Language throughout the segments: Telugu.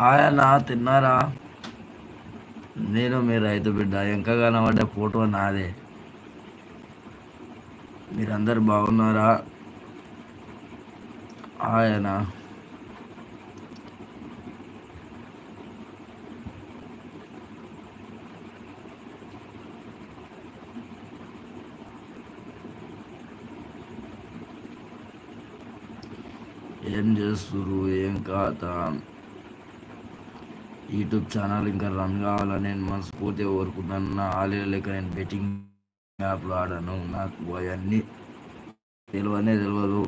ఆయన తిన్నారా? నేను మీ రైతు బిడ్డ ఇంకా కనబడ్డ ఫోటో నాదే. మీరందరు బాగున్నారా? ఆయన. ఏం చేస్తురు ఏం కాదా యూట్యూబ్ ఛానల్ ఇంకా రన్ కావాలని నేను మనస్ఫూర్తిగా కోరుకుంటాను నా ఆలయ లేక నేను బెట్టింగ్ యాప్లో ఆడాను. నాకు అవన్నీ తెలియనే తెలియదు.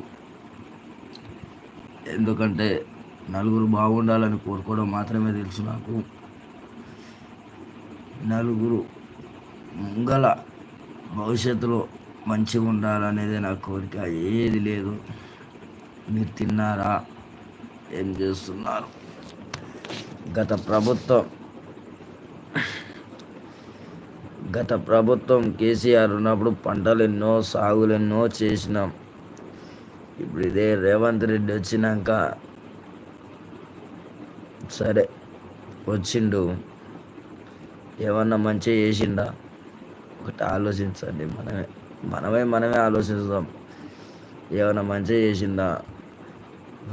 ఎందుకంటే నలుగురు బాగుండాలని కోరుకోవడం మాత్రమే తెలుసు నాకు. నలుగురు ముంగల భవిష్యత్తులో మంచిగా ఉండాలనేదే నా కోరిక. ఏది లేదు. మీరు తిన్నారా? ఏం చేస్తున్నారు? గత ప్రభుత్వం గత ప్రభుత్వం కేసీఆర్ ఉన్నప్పుడు పంటలు ఎన్నో సాగులు ఎన్నో చేసినాం. ఇప్పుడు ఇదే రేవంత్ రెడ్డి వచ్చినాక సరే వచ్చిండు. ఏమన్నా మంచిగా చేసిండా? ఒకటి ఆలోచించండి మనమే. మనమే మనమే ఆలోచిస్తాం. ఏమైనా మంచిగా చేసిందా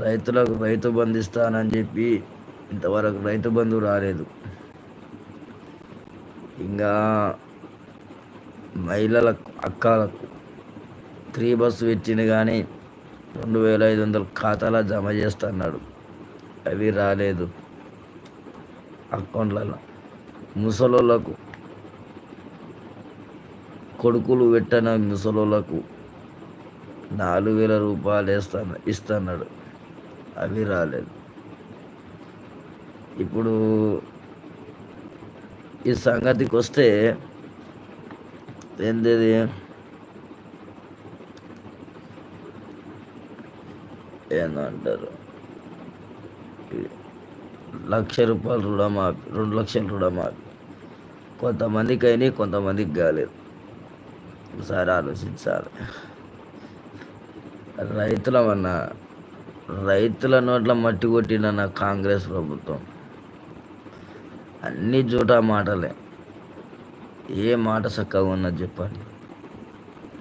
రైతులకు రైతు బంధిస్తానని చెప్పి ఇంతవరకు రైతు బంధు రాలేదు. ఇంకా మహిళలకు అక్కలకు త్రీ బస్సు పెట్టిన కానీ రెండు వేల ఐదు వందల ఖాతాలో జమ చేస్తున్నాడు. అవి రాలేదు. అకౌంట్లలో ముసలోళ్ళకు కొడుకులు పెట్టిన ముసలోళ్ళకు నాలుగు వేల రూపాయలు వేస్తాను ఇస్తున్నాడు. అవి రాలేదు. ఇప్పుడు ఈ సంగతికి వస్తే ఏంది ఏందంటారు లక్ష రూపాయలు రుణమాఫీ రెండు లక్షలు రుణమాఫీ. కొంతమందికి అయినాయి కొంతమందికి కాలేదు. ఒకసారి ఆలోచించాలి. రైతులమన్నా రైతుల నోట్ల మట్టి కొట్టిన నా కాంగ్రెస్ ప్రభుత్వం. అన్ని జూటా మాటలే. ఏ మాట చక్కగా ఉన్నది చెప్పండి.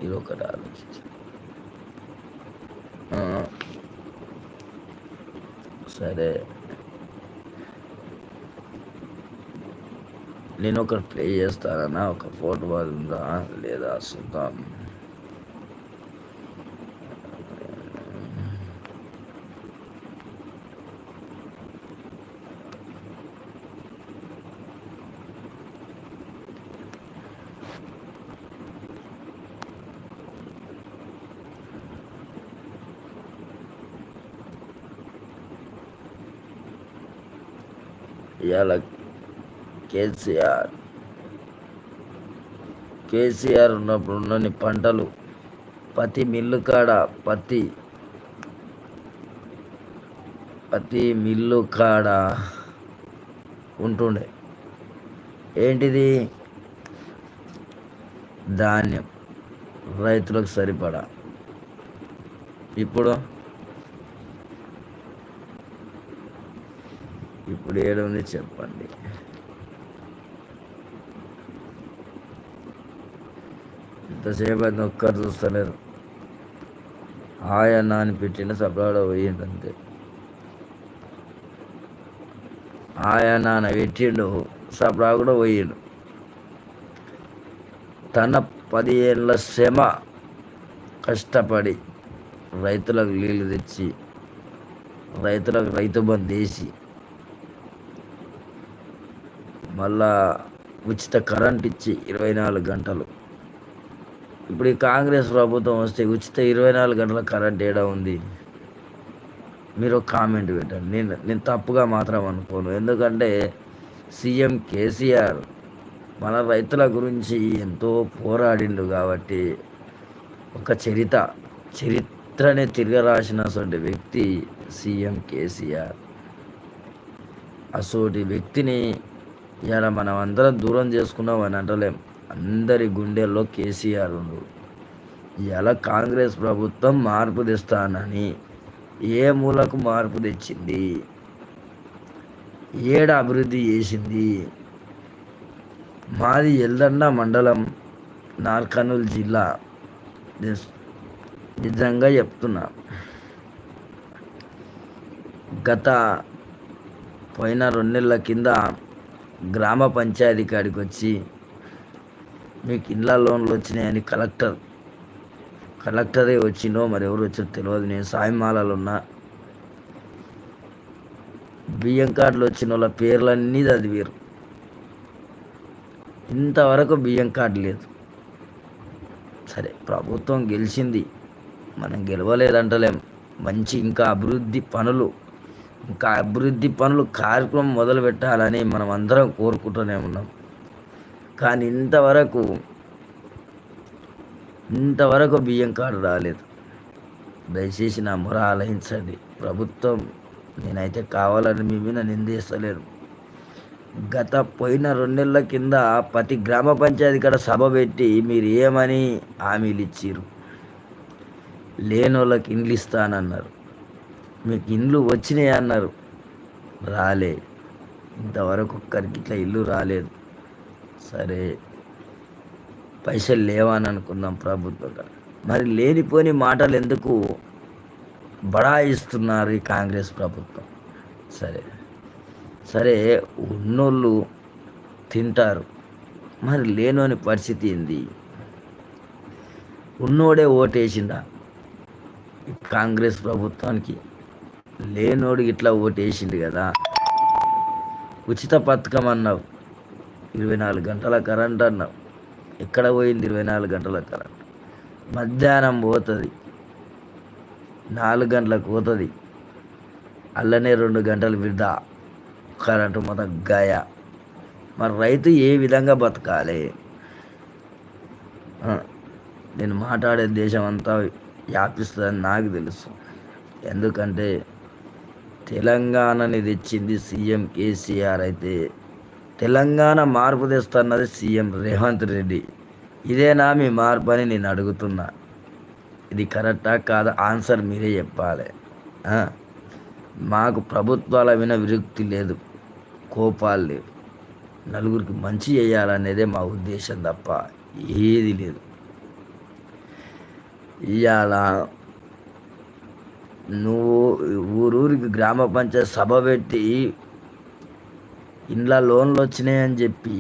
ఇది ఒకటి ఆలోచించి సరే. నేను ఒకటి ప్లే చేస్తానన్నా ఒక ఫోటో ఉందా లేదా చూద్దాం ఇవాళ కేసీఆర్. కేసీఆర్ ఉన్నప్పుడు ఉన్నన్ని పంటలు పత్తి మిల్లు కాడ పత్తి ప్రతి మిల్లు కాడ ఉంటుండే. ఏంటిది? ధాన్యం రైతులకు సరిపడా. ఇప్పుడు? ఇప్పుడు ఏడుంది చెప్పండి. ఎంతసేపు అది ఒక్కరు చూస్తలేరు. ఆయన అని పెట్టిన సప్లాలో పోయిండు అంతే ఆయన నాన్న పెట్టిండు సప్లా కూడా పోయిండు. తన పదిహేళ్ళ శ్రమ కష్టపడి రైతులకు నీళ్ళు తెచ్చి రైతులకు రైతు బంద్ వేసి మళ్ళా ఉచిత కరెంట్ ఇచ్చి ఇరవై నాలుగు గంటలు ఇప్పుడు ఈ కాంగ్రెస్ ప్రభుత్వం వస్తే ఉచిత ఇరవై నాలుగు గంటల కరెంట్ ఏడా ఉంది? మీరు ఒక కామెంట్ పెట్టండి. నేను నేను తప్పుగా మాత్రం అనుకోను. ఎందుకంటే సీఎం కేసీఆర్ మన రైతుల గురించి ఎంతో పోరాడిండు కాబట్టి ఒక చరిత చరిత్రని తిరగరాసినటువంటి వ్యక్తి సీఎం కేసీఆర్. అసోటి వ్యక్తిని ఇలా మనం అందరం దూరం చేసుకున్నాం అని అంటలేం. అందరి గుండెల్లో కేసీఆర్ ఉండు. ఇలా కాంగ్రెస్ ప్రభుత్వం మార్పు తెస్తానని ఏ మూలకు మార్పు తెచ్చింది? ఏడ అభివృద్ధి చేసింది? మాది ఎల్దండ మండలం నార్కర్నూలు జిల్లా. నిజంగా చెప్తున్నా. గత పోయిన రెండు నెలల కింద గ్రామ పంచాయతీ కాడికి వచ్చి మీకు ఇళ్ళ లోన్లు వచ్చినాయని కలెక్టర్ కలెక్టరే వచ్చిండో మరి ఎవరు వచ్చారో తెలియదు నేను సాయిమాలలో ఉన్నా బియ్యం కార్డులు వచ్చిన వాళ్ళ పేర్లన్నీ చదివారు ఇంతవరకు బియ్యం కార్డు లేదు. సరే ప్రభుత్వం గెలిచింది. మనం గెలవలేదంటలేం. మంచి ఇంకా అభివృద్ధి పనులు ఇంకా అభివృద్ధి పనులు కార్యక్రమం మొదలు పెట్టాలని మనం అందరం కోరుకుంటూనే ఉన్నాం. కానీ ఇంతవరకు ఇంతవరకు బియ్యం కార్డు రాలేదు. దయచేసి నా మొర ఆలయించండి. ప్రభుత్వం నేనైతే కావాలని మీ మీద నిందిస్తలేను గత పోయిన రెండేళ్ళ కింద ప్రతి గ్రామ పంచాయతీ కాడ సభ పెట్టి మీరు ఏమని హామీలు ఇచ్చిర్రు? లేని వాళ్ళకి ఇండ్లు ఇస్తానన్నారు. మీకు ఇండ్లు వచ్చినాయి అన్నారు రాలే. ఇంతవరకు ఒక్కరికి ఇట్లా ఇల్లు రాలేదు. సరే పైసలు లేవని అనుకుందాం ప్రభుత్వం. మరి లేనిపోని మాటలు ఎందుకు బడాయిస్తున్నారు ఈ కాంగ్రెస్ ప్రభుత్వం? సరే సరే ఉన్నోళ్ళు తింటారు. మరి లేనోని పరిస్థితి ఏంది? ఉన్నోడే ఓటేసిందా కాంగ్రెస్ ప్రభుత్వానికి? లేనోడు ఇట్లా ఓటేసింది కదా. ఉచిత పథకం అన్నావు. ఇరవై నాలుగు గంటల కరెంట్ అన్నాం ఎక్కడ పోయింది ఇరవై నాలుగు గంటల కరెంట్? మధ్యాహ్నం పోతుంది. నాలుగు గంటలకు పోతుంది. అల్లనే రెండు గంటలు విడదా? కరెంటు మొత్తం గాయ. మరి రైతు ఏ విధంగా బతకాలి? నేను మాట్లాడే దేశం అంతా వ్యాపిస్తుందని నాకు తెలుసు. ఎందుకంటే తెలంగాణని తెచ్చింది సీఎం కేసీఆర్ అయితే తెలంగాణ మార్పు తెస్తున్నది సీఎం రేవంత్ రెడ్డి. ఇదేనా మీ మార్పు అని నేను అడుగుతున్నా. ఇది కరెక్టా కాదా? ఆన్సర్ మీరే చెప్పాలి. మాకు ప్రభుత్వాల విన విరక్తి లేదు. కోపాలు లేవు. నలుగురికి మంచి చేయాలనేదే మా ఉద్దేశం తప్ప ఏది లేదు. ఇవాళ నువ్వు ఊరూరికి గ్రామ పంచాయతీ సభ పెట్టి ఇంట్లో లోన్లు వచ్చినాయని చెప్పి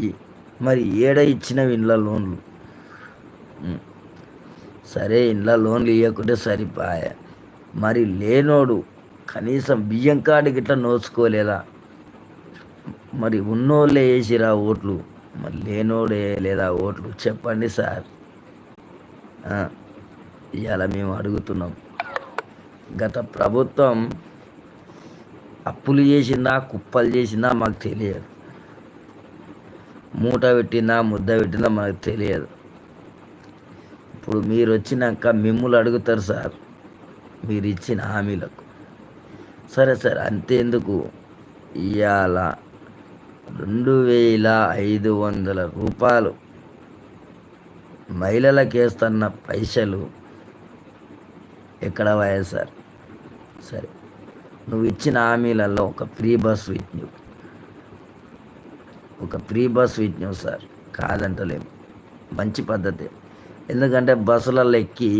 మరి ఏడ ఇచ్చినవి ఇంట్లో లోన్లు? సరే ఇంట్లో లోన్లు ఇవ్వకుంటే సరిపాయ. మరి లేనోడు కనీసం బియ్యం కార్డు గిట్లా నోచుకోలేదా? మరి ఉన్నోళ్ళే వేసిరా ఓట్లు? మరి లేనోడే లేదా ఓట్లు? చెప్పండి సార్. ఇవాళ మేము అడుగుతున్నాం. గత ప్రభుత్వం అప్పులు చేసిందా కుప్పలు చేసిందా మాకు తెలియదు. మూట పెట్టిందా ముద్ద పెట్టిందా మనకు తెలియదు. ఇప్పుడు మీరు వచ్చినాక మిమ్మల్ని అడుగుతారు సార్ మీరు ఇచ్చిన హామీలకు. సరే సార్ అంతేందుకు? ఇవాళ రెండు వేల ఐదు వందల రూపాయలు. మహిళలకేస్తున్న పైసలు ఎక్కడ వైఎస్ఆర్ సరే. నువ్వు ఇచ్చిన హామీలలో ఒక ఫ్రీ బస్ ఇచ్చినావు ఒక ఫ్రీ బస్ ఇచ్చినావు సార్. కాదంటలేము మంచి పద్ధతి. ఎందుకంటే బస్సులలో ఎక్కి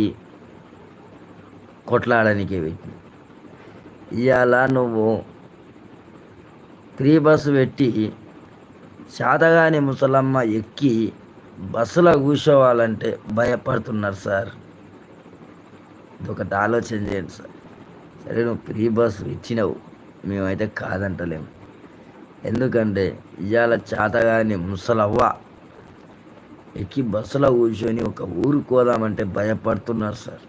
కొట్లాడడానికి పెట్టి ఇవాళ నువ్వు ఫ్రీ బస్సు పెట్టి శాతగాని ముసలమ్మ ఎక్కి బస్సులో కూర్చోవాలంటే భయపడుతున్నారు సార్. ఇదొకటి ఆలోచన చేయండి సార్. సరే నువ్వు ఫ్రీ బస్సు ఇచ్చినావు. మేమైతే కాదంటలేము ఎందుకంటే ఇవాళ చేతగాని ముసలవ్వ ఎక్కి బస్సులో కూర్చొని ఒక ఊరు కోదామంటే భయపడుతున్నారు సార్.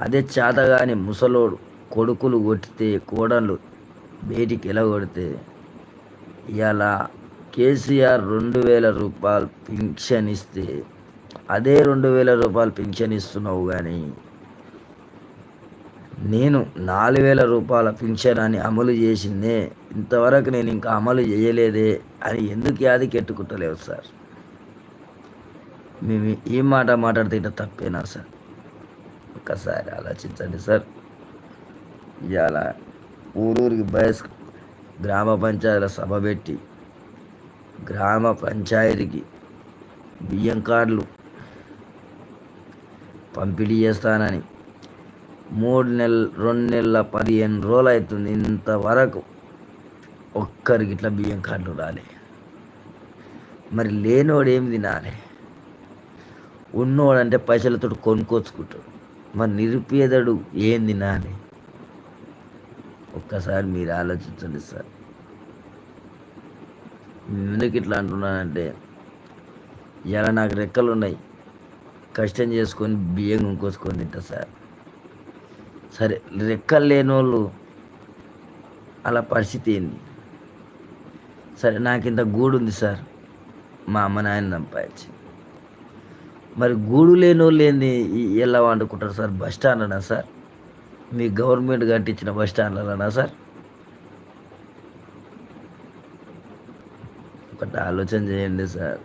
అదే చేతగాని ముసలోడు కొడుకులు కొట్టితే కోడళ్ళు బయటికి ఎలా కొడితే? ఇవాళ కేసీఆర్ రెండు వేల రూపాయలు పింఛన్ ఇస్తే అదే రెండు వేల రూపాయలు పింఛన్ ఇస్తున్నావు కానీ నేను నాలుగు వేల రూపాయల పింఛన్ అని అమలు చేసిందే ఇంతవరకు నేను ఇంకా అమలు చేయలేదే అని ఎందుకు యాది కెట్టుకుంటలేవు సార్? మేము ఈ మాట మాట్లాడితే తప్పేనా సార్? ఒకసారి ఆలోచించండి సార్. ఇవాళ ఊరూరికి బయస్ గ్రామ పంచాయతీల సభ పెట్టి గ్రామ పంచాయతీకి బియ్యం కార్డులు పంపిణీ చేస్తానని. మూడు నెలలు రెండు నెలల పదిహేను రోజులు అవుతుంది ఇంతవరకు ఒక్కరికి ఇట్లా బియ్యం కార్డులు రాలే. మరి లేనోడు ఏమి తినాలి? ఉన్నోడంటే పైసలతో కొనుక్కొచ్చుకుంటాడు. మరి నిరుపేదడు ఏం తినాలి? ఒక్కసారి మీరు ఆలోచించండి సార్. ఎందుకు ఇట్లా అంటున్నానంటే ఇలా నాకు రెక్కలు ఉన్నాయి కష్టం చేసుకొని బియ్యం కొనుక్కొచ్చుకొని తింటా సార్. సరే రెక్కలు లేని వాళ్ళు అలా పరిస్థితి ఏంది? సరే నాకు ఇంత గూడు ఉంది సార్. మా అమ్మ నాయన సంపాదించి మరి గూడు లేని వాళ్ళు ఏంది ఎలా వండుకుంటారు సార్. బస్ స్టాండ్లనా సార్? మీ గవర్నమెంట్ కట్టించిన బస్ స్టాండ్లనా సార్? ఒకటి ఆలోచన చేయండి సార్.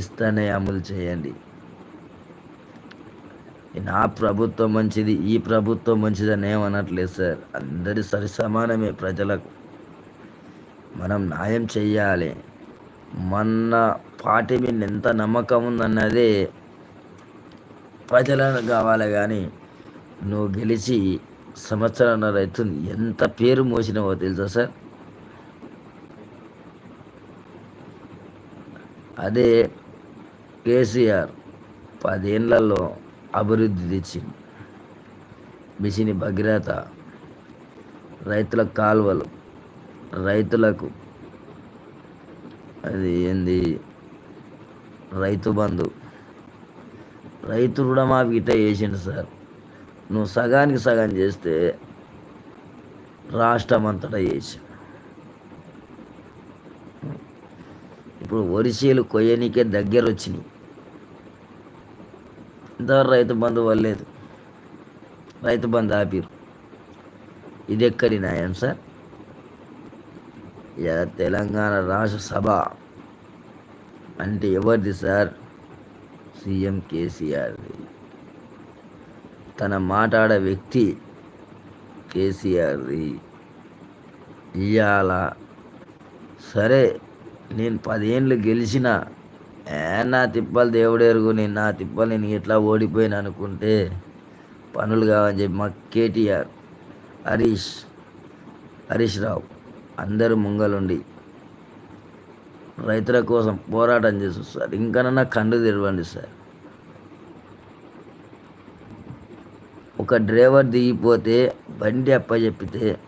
ఇస్తానే అమలు చేయండి. నా ప్రభుత్వం మంచిది ఈ ప్రభుత్వం మంచిది అని ఏమనట్లేదు సార్. అందరి సరి సమానమే ప్రజలకు. మనం న్యాయం చెయ్యాలి. మన పార్టీ మీద ఎంత నమ్మకం ఉందన్నదే ప్రజలను కావాలి కానీ నువ్వు గెలిచి సంవత్సరాన్నర అవుతుంది. ఎంత పేరు మోసినావో తెలుసా సార్? అదే కేసీఆర్ పదేళ్ళలో అభివృద్ధి తెచ్చింది మిషిని భగీరథ రైతుల కాలువలు రైతులకు అది ఏంది? రైతు బంధు. రైతు రుణమాఫీ ఇట్లా చేసిండు సార్. నువ్వు సగానికి సగం చేస్తే రాష్ట్రం అంతటా చేసి ఇప్పుడు వరిసేలు కొయ్యనికే దగ్గర వచ్చినాయి ఇంతవరకు రైతు బంధు వల్లేదు. రైతు బంధు ఆపిరు. ఇది ఎక్కడి న్యాయం సార్? ఇక తెలంగాణ రాష్ట్ర సభ. అంటే ఎవరిది సార్? సీఎం కేసీఆర్ది. తన మాట్లాడే వ్యక్తి కేసీఆర్ది. ఇవాళ సరే నేను పదేళ్ళు గెలిచిన నా తిప్పలు దేవుడు ఎరుగుని నా తిప్పలు నేను ఎట్లా ఓడిపోయాను అనుకుంటే పనులు కావని చెప్పి మా కేటీఆర్ హరీష్ హరీష్ రావు అందరూ ముంగలుండి రైతుల కోసం పోరాటం చేస్తారు సార్. ఇంకనన్నా కండు తెరవండి సార్. ఒక డ్రైవర్ దిగిపోతే బండి అప్పచెప్పితే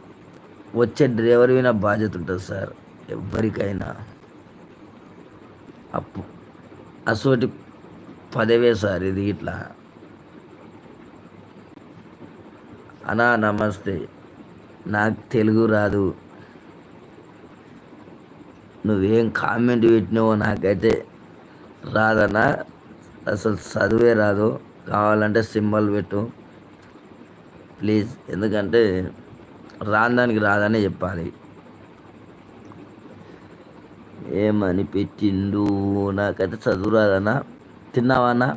వచ్చే డ్రైవర్ మీద బాధ్యత ఉంటుంది సార్ ఎవరికైనా. అప్పు అసోటి పదవే సార్ ఇది ఇట్లా. అనా నమస్తే. నాకు తెలుగు రాదు. నువ్వేం కామెంట్ పెట్టినావో నాకైతే రాదన్నా. అసలు చదువే రాదు. కావాలంటే సింబల్ పెట్టు. ప్లీజ్. ఎందుకంటే రాందానికి రాదనే చెప్పాలి. ఏమని పెట్టిండు నాకైతే చదువు రాదన్నా తిన్నావన్నా?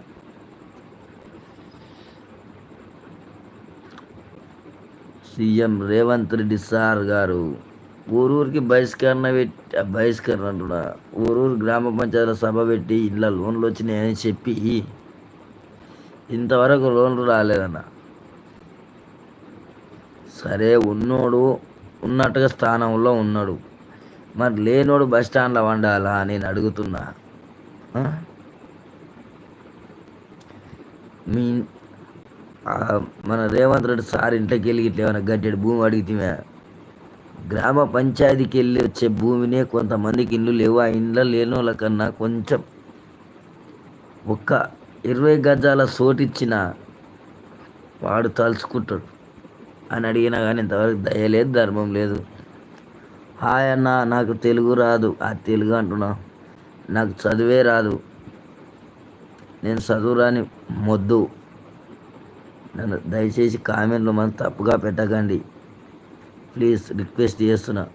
సీఎం రేవంత్ రెడ్డి సార్ గారు ఊరూరికి బహిష్కరణ పెట్టి బహిష్కరణ అంటున్నా. ఊరూరు గ్రామ పంచాయతీల సభ పెట్టి ఇళ్ళ లోన్లు వచ్చినాయని చెప్పి ఇంతవరకు లోన్లు రాలేదన్న. సరే ఉన్నోడు ఉన్నట్టుగా స్థానంలో ఉన్నాడు. మరి లేనోడు బస్ స్టాండ్లో వండాలా నేను అడుగుతున్నా. మీ మన రేవంత్ రెడ్డి సార్ ఇంట్లోకి వెళ్ళి ఇట్లా ఏమైనా గడ్డెడు భూమి అడిగితే గ్రామ పంచాయతీకి వెళ్ళి వచ్చే భూమినే కొంతమందికి ఇల్లు లేవు. ఆ ఇండ్ల లేని వాళ్ళకన్నా కొంచెం ఒక్క ఇరవై గజాల సోటిచ్చిన వాడు తలుచుకుంటాడు. అని అడిగినా కానీ ఇంతవరకు దయలేదు ధర్మం లేదు. హాయ్ అన్న నాకు తెలుగు రాదు. ఆ తెలుగు అంటున్నా. నాకు చదివే రాదు. నేను చదువురాని మొద్దు. నన్ను దయచేసి కామెంట్లు మనం తప్పుగా పెట్టకండి. ప్లీజ్ రిక్వెస్ట్ చేస్తున్నా.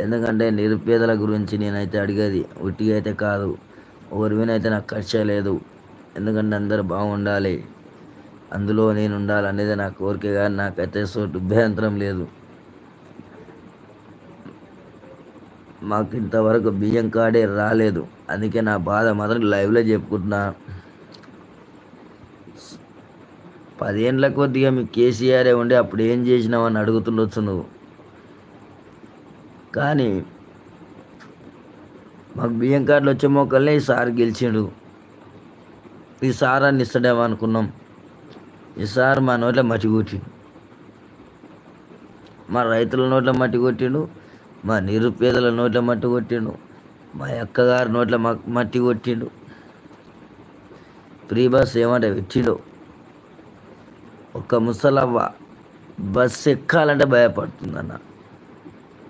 ఎందుకంటే నిరుపేదల గురించి నేనైతే అడిగేది. ఉట్టిగా అయితే కాదు. ఎవరి నాకు ఖర్చు లేదు. ఎందుకంటే అందరూ బాగుండాలి. అందులో నేను ఉండాలనేది నా కోరిక కానీ నాకైతే సో అభ్యంతరం లేదు. మాకు ఇంతవరకు బియ్యం కార్డే రాలేదు. అందుకే నా బాధ మాత్రం లైవ్లో చెప్పుకుంటున్నా. పదేండ్ల కొద్దిగా మీ కేసీఆరే ఉండి అప్పుడు ఏం చేసినావు అని అడుగుతుండొచ్చు నువ్వు. కానీ మాకు బియ్యం కార్డులు వచ్చే మొక్కల్నే ఈ సార్ గెలిచిండు. ఈ సార్ అని ఇస్తాడేమో అనుకున్నాం. ఈ సార్ మా నోట్లో మట్టి కొట్టిండు. మా రైతుల నోట్లో మట్టి కొట్టిండు. మా నిరుపేదల నోట్ల మట్టి కొట్టిండు. మా అక్కగారి నోట్ల మట్టి కొట్టిండు. ప్రీ బస్ ఏమంటే పెట్టిండు ఒక ముసలవ్వ బస్సు ఎక్కాలంటే భయపడుతుందన్న.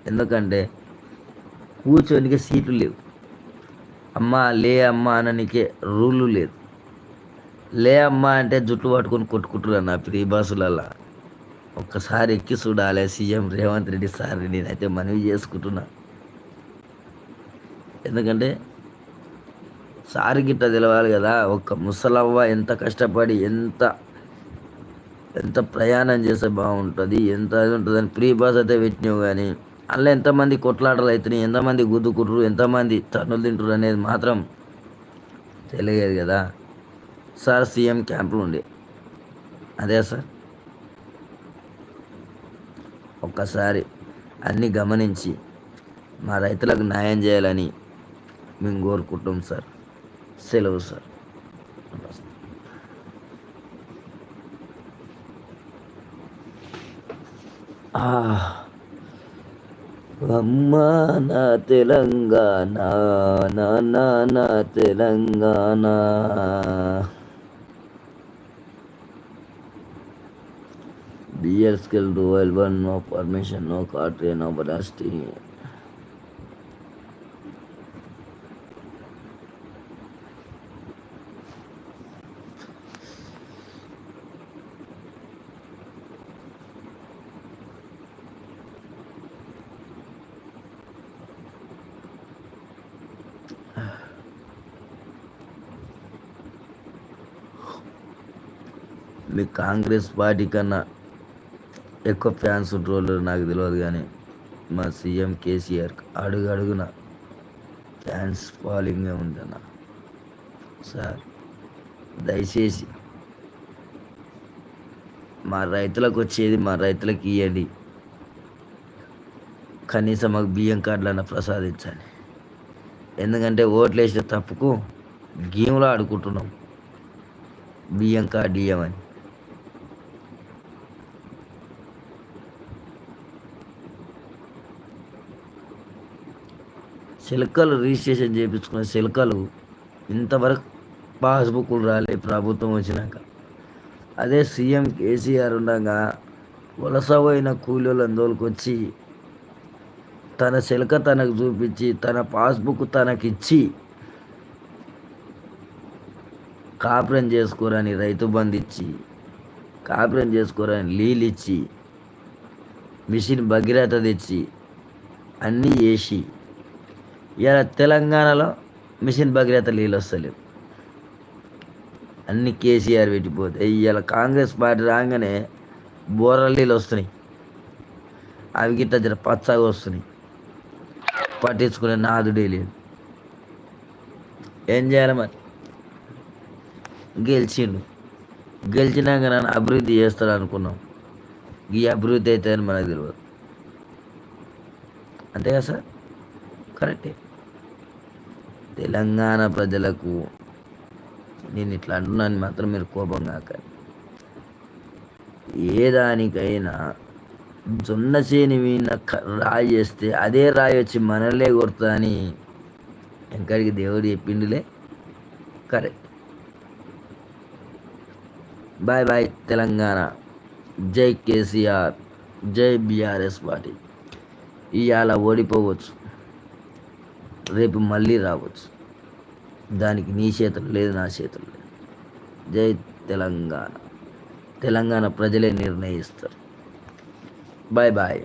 ఎందుకంటే కూర్చోనికి సీట్లు లేవు. అమ్మ లే అమ్మ అననికే రూలు లేదు. లే అమ్మ అంటే జుట్టు పట్టుకొని కొట్టుకుంటున్నారు నా ప్రీ బస్సులల్లా. ఒక్కసారి ఎక్కి చూడాలి సీఎం రేవంత్ రెడ్డి సార్ నేనైతే మనవి చేసుకుంటున్నా. ఎందుకంటే సార్ గిట్ట తెలవాలి కదా ఒక్క ముసలవ్వ ఎంత కష్టపడి ఎంత ఎంత ప్రయాణం చేస్తే బాగుంటుంది ఎంత అది ఉంటుందని ప్రీ బాస్ అయితే పెట్టినావు కానీ అందులో ఎంతమంది కొట్లాటలు అవుతున్నాయి ఎంతమంది గుద్దుకుంటారు ఎంతమంది తన్నులు తింటారు అనేది మాత్రం తెలియదు కదా. సార్ సీఎం క్యాంపులు ఉండే. అదే సార్. ఒక్కసారి అన్నీ గమనించి మా రైతులకు న్యాయం చేయాలని మేము కోరుకుంటాం సార్. సెలవు సార్. అమ్మ నా తెలంగాణ నా Telangana. real skilled royal one, no permission, no country, no veracity. Congress party का ना ఎక్కువ ఫ్యాన్స్ ఉంటారు నాకు తెలియదు కానీ మా సీఎం కేసీఆర్ అడుగు అడుగున ఫ్యాన్స్ ఫాలోయింగే ఉందన్న సార్ దయచేసి మా రైతులకు వచ్చేది మా రైతులకు ఇవ్వండి కనీసం మాకు బియ్యం కార్డులన్న ప్రసాదించండి. ఎందుకంటే ఓట్లు వేసిన తప్పుకు గేమ్లో ఆడుకుంటున్నాం. బియ్యం కార్డు ఇవ్వమని సిలకలు రిజిస్ట్రేషన్ చేయించుకున్న సిలకలు ఇంతవరకు పాస్బుక్లు రాలే ప్రభుత్వం వచ్చినాక. అదే సీఎం కేసీఆర్ ఉండగా వలస పోయిన కూలీలను వచ్చి తన శిలక తనకు చూపించి తన పాస్బుక్ తనకిచ్చి కాపురం చేసుకోరని రైతు బంధు ఇచ్చి కాపురం చేసుకోరని నీళ్ళు ఇచ్చి మిషన్ భగీరథ తెచ్చి అన్నీ వేసి ఇలా తెలంగాణలో మిషన్ భగీరథ నీళ్ళు వస్తలేవు. అన్ని కేసీఆర్ పెట్టిపోతాయి ఇవాళ కాంగ్రెస్ పార్టీ రాగానే బోర్ల నీళ్ళు వస్తున్నాయి. అవి గిట్ట జర పచ్చగా వస్తున్నాయి. పట్టించుకునే నాదుడే లేదు ఏం చేయాలి మరి? గెలిచిండు. గెలిచినాక నన్ను అభివృద్ధి చేస్తాడు అనుకున్నాం. ఈ అభివృద్ధి అయితే అని మనకు తెలియదు. అంతేగా సార్? కరెక్టే. తెలంగాణ ప్రజలకు నేను ఇట్లా అంటున్నాను మాత్రం మీరు కోపం కాక. ఏ దానికైనా జొన్న చేని మీద రాయి చేస్తే అదే రాయి వచ్చి మనలే కొడుతుంది అని ఎంకడికి దేవుడు చెప్పిండులే. కరెక్ట్. Bye bye Telangana. జై కేసీఆర్. జై బీఆర్ఎస్ పార్టీ. ఇవాళ ఓడిపోవచ్చు. రేపు మళ్ళీ రావచ్చు. దానికి నీ చేతులు లేదు నా చేతులు లేదు జై తెలంగాణ. తెలంగాణ ప్రజలే నిర్ణయిస్తారు. Bye bye.